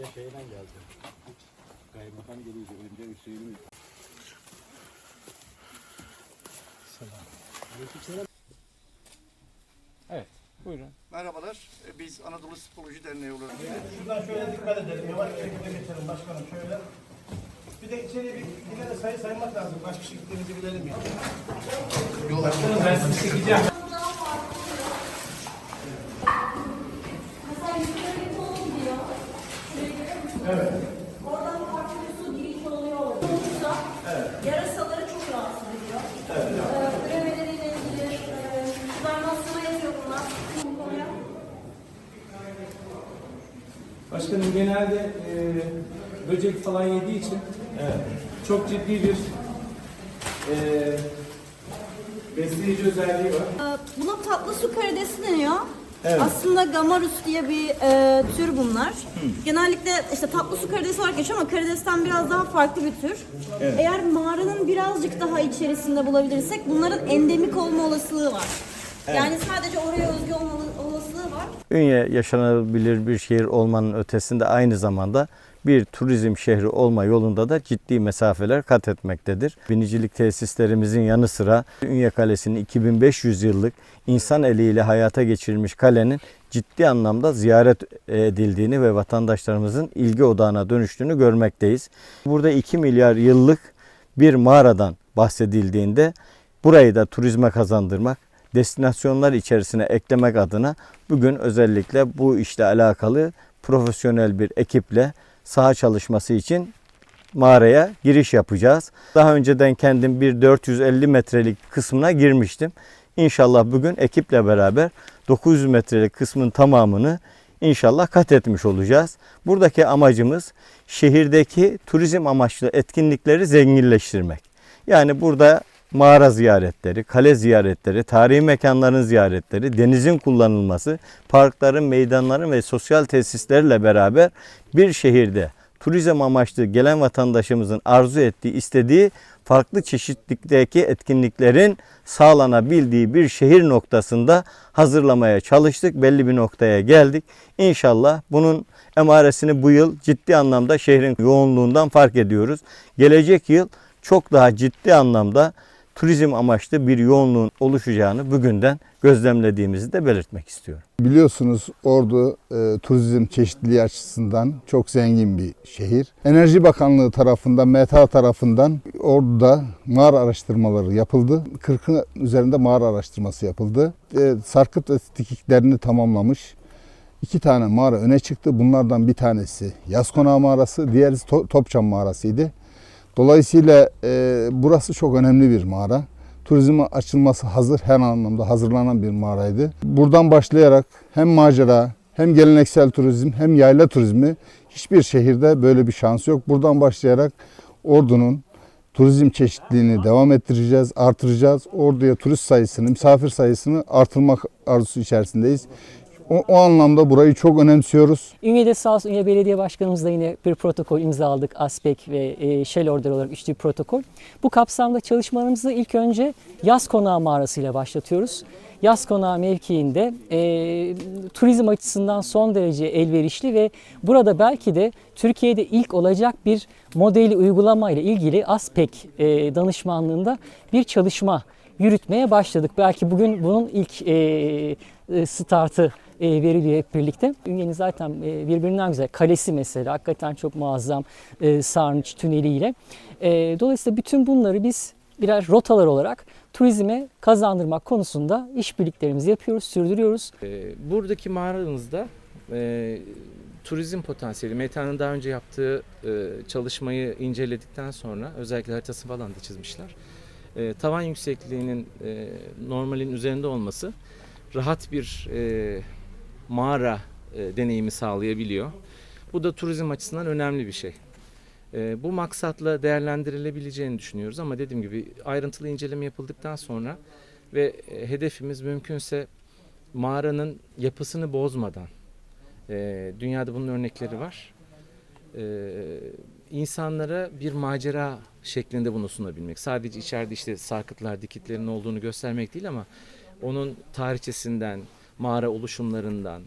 Önce şeyle geldi. Kaymakam geliyordu. Önce Hüseyin Evet. Buyurun. Merhabalar. e, Biz Anadolu Psikoloji Derneği olarak Şuradan şöyle dikkat edelim. Yavaş bir şekilde geçelim başkanım şöyle. Bir de içeri bir yine de sayı saymak lazım. Kaç kişi gittiğimizi bilelim ya. Başkanım ben sizi çekeceğim. Mesela yukarı kolum diyor. Evet. Oradan farklı bir su girişi oluyor. Olursa yarasaları çok rahatsız ediyor. Evet. Ee, üremeleriyle ilgili e, kızarmasına yazıyor bunlar. Bu konuya. Başkanım genelde e, böcek falan yediği için çok ciddi bir e, besleyici özelliği var. Ee, Buna tatlı su karidesi deniyor. Aslında gamarus diye bir e, tür bunlar. Genellikle işte tatlı su karidesi olarak geçiyor ama karidesten biraz daha farklı bir tür. Eğer mağaranın birazcık daha içerisinde bulabilirsek bunların endemik olma olasılığı var. Yani sadece oraya özgü olma. Ünye yaşanabilir bir şehir olmanın ötesinde aynı zamanda bir turizm şehri olma yolunda da ciddi mesafeler kat etmektedir. Binicilik tesislerimizin yanı sıra Ünye Kalesi'nin 2500 yıllık insan eliyle hayata geçirilmiş kalenin ciddi anlamda ziyaret edildiğini ve vatandaşlarımızın ilgi odağına dönüştüğünü görmekteyiz. Burada 2 milyar yıllık bir mağaradan bahsedildiğinde burayı da turizme kazandırmak, destinasyonlar içerisine eklemek adına bugün özellikle bu işle alakalı profesyonel bir ekiple saha çalışması için mağaraya giriş yapacağız. Daha önceden kendim bir 450 metrelik kısmına girmiştim. İnşallah bugün ekiple beraber 900 metrelik kısmın tamamını inşallah kat etmiş olacağız. Buradaki amacımız şehirdeki turizm amaçlı etkinlikleri zenginleştirmek. Yani burada mağara ziyaretleri, kale ziyaretleri, tarihi mekanların ziyaretleri, denizin kullanılması, parkların, meydanların ve sosyal tesislerle beraber bir şehirde turizm amaçlı gelen vatandaşımızın arzu ettiği, istediği farklı çeşitlikteki etkinliklerin sağlanabildiği bir şehir noktasında hazırlamaya çalıştık. Belli bir noktaya geldik. İnşallah bunun emaresini bu yıl ciddi anlamda şehrin yoğunluğundan fark ediyoruz. Gelecek yıl çok daha ciddi anlamda turizm amaçlı bir yoğunluğun oluşacağını bugünden gözlemlediğimizi de belirtmek istiyorum. Biliyorsunuz Ordu e, turizm çeşitliliği açısından çok zengin bir şehir. Enerji Bakanlığı tarafından, META tarafından Ordu'da mağara araştırmaları yapıldı. 40'ın üzerinde mağara araştırması yapıldı. E, sarkıt ve tamamlamış. İki tane mağara öne çıktı. Bunlardan bir tanesi Yaz Konağı Mağarası, diğeri To- Topçam Mağarası'ydı. Dolayısıyla e, burası çok önemli bir mağara. Turizme açılması hazır, her anlamda hazırlanan bir mağaraydı. Buradan başlayarak hem macera, hem geleneksel turizm, hem yayla turizmi hiçbir şehirde böyle bir şans yok. Buradan başlayarak Ordu'nun turizm çeşitliliğini devam ettireceğiz, artıracağız. Ordu'ya turist sayısını, misafir sayısını artırmak arzusu içerisindeyiz. O, o anlamda burayı çok önemsiyoruz. Ünye'de sağ olsun Ünye Belediye Başkanımızla yine bir protokol imzaladık. ASPEK ve e, Shell Order olarak üçlü protokol. Bu kapsamda çalışmalarımızı ilk önce Yaz Konağı Mağarası ile başlatıyoruz. Yaz Konağı mevkiinde e, turizm açısından son derece elverişli ve burada belki de Türkiye'de ilk olacak bir modeli uygulama ile ilgili ASPEK e, danışmanlığında bir çalışma yürütmeye başladık. Belki bugün bunun ilk e, e, startı veriliyor hep birlikte. Ünye'nin zaten e, birbirinden güzel. Kalesi mesela hakikaten çok muazzam e, sarnıç tüneliyle. E, dolayısıyla bütün bunları biz birer rotalar olarak turizme kazandırmak konusunda işbirliklerimizi yapıyoruz, sürdürüyoruz. Buradaki mağaranızda e, turizm potansiyeli, Meta'nın daha önce yaptığı e, çalışmayı inceledikten sonra özellikle haritası falan da çizmişler. E, tavan yüksekliğinin e, normalin üzerinde olması rahat bir e, mağara e, deneyimi sağlayabiliyor. Bu da turizm açısından önemli bir şey. E, bu maksatla değerlendirilebileceğini düşünüyoruz ama dediğim gibi ayrıntılı inceleme yapıldıktan sonra ve e, hedefimiz mümkünse mağaranın yapısını bozmadan, e, dünyada bunun örnekleri var, e, insanlara bir macera şeklinde bunu sunabilmek. Sadece içeride işte sarkıtlar, dikitlerin olduğunu göstermek değil ama onun tarihçesinden, mağara oluşumlarından,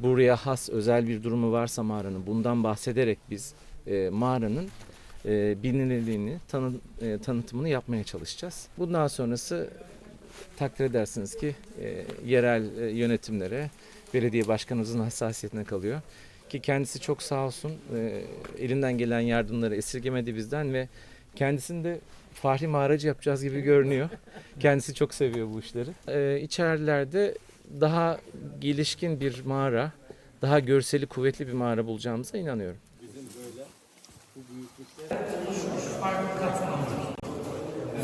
buraya has özel bir durumu varsa mağaranın bundan bahsederek biz e, mağaranın e, bilinirliğini, tanı, e, tanıtımını yapmaya çalışacağız. Bundan sonrası takdir edersiniz ki e, yerel e, yönetimlere, belediye başkanımızın hassasiyetine kalıyor. Ki kendisi çok sağ olsun e, elinden gelen yardımları esirgemedi bizden ve kendisini de Fahri mağaracı yapacağız gibi görünüyor. Kendisi çok seviyor bu işleri. E, içerilerde daha gelişkin bir mağara, daha görseli kuvvetli bir mağara bulacağımıza inanıyorum.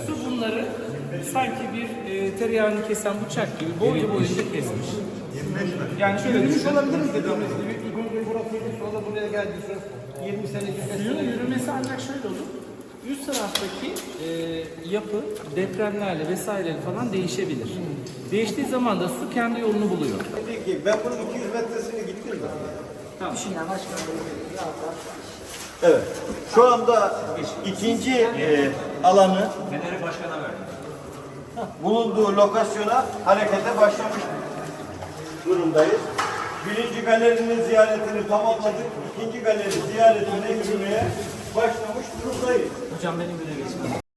Su bunları sanki bir e, tereyağını kesen bıçak gibi boylu boyunca kesmiş. Yani şöyle Yürümüş düşün. olabiliriz dediğimiz gibi. İlk önce burasıydı sonra buraya geldi. Sonra 20 sene 25 Suyun sene. yürümesi ancak şöyle olur. Üst taraftaki e, yapı depremlerle vesaireyle falan değişebilir. Değiştiği zaman da su kendi yolunu buluyor. Peki ben bunun 200 metresini gittim mi? Evet. Şu anda ikinci e, alanı bulunduğu lokasyona harekete başlamış durumdayız. Birinci galerinin ziyaretini tamamladık. İkinci galeri ziyaretine yürümeye başlamış durumdayız. Hocam benim geçmem.